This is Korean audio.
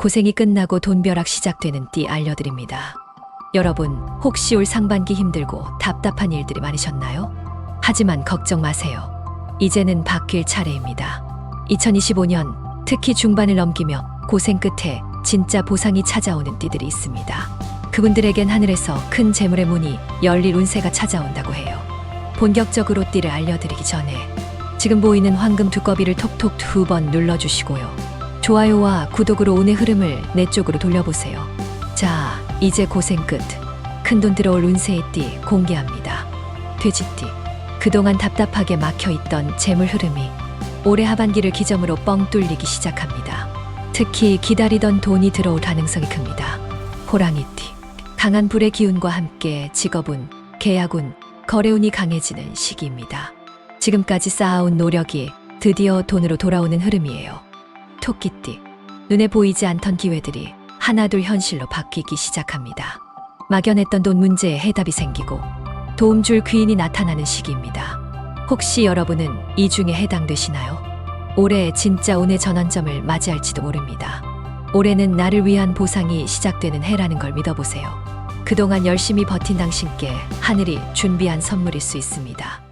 고생이 끝나고 돈벼락 시작되는 띠 알려드립니다. 여러분, 혹시 올 상반기 힘들고 답답한 일들이 많으셨나요? 하지만 걱정 마세요. 이제는 바뀔 차례입니다. 2025년 특히 중반을 넘기며 고생 끝에 진짜 보상이 찾아오는 띠들이 있습니다. 그분들에겐 하늘에서 큰 재물의 문이 열릴 운세가 찾아온다고 해요. 본격적으로 띠를 알려드리기 전에 지금 보이는 황금 두꺼비를 톡톡 두 번 눌러주시고요. 좋아요와 구독으로 운의 흐름을 내 쪽으로 돌려보세요. 자, 이제 고생 끝. 큰돈 들어올 운세의 띠 공개합니다. 돼지띠. 그동안 답답하게 막혀있던 재물 흐름이 올해 하반기를 기점으로 뻥 뚫리기 시작합니다. 특히 기다리던 돈이 들어올 가능성이 큽니다. 호랑이띠. 강한 불의 기운과 함께 직업운, 계약운, 거래운이 강해지는 시기입니다. 지금까지 쌓아온 노력이 드디어 돈으로 돌아오는 흐름이에요. 토끼띠. 눈에 보이지 않던 기회들이 하나둘 현실로 바뀌기 시작합니다. 막연했던 돈 문제에 해답이 생기고 도움 줄 귀인이 나타나는 시기입니다. 혹시 여러분은 이 중에 해당되시나요? 올해 진짜 운의 전환점을 맞이할지도 모릅니다. 올해는 나를 위한 보상이 시작되는 해라는 걸 믿어보세요. 그동안 열심히 버틴 당신께 하늘이 준비한 선물일 수 있습니다.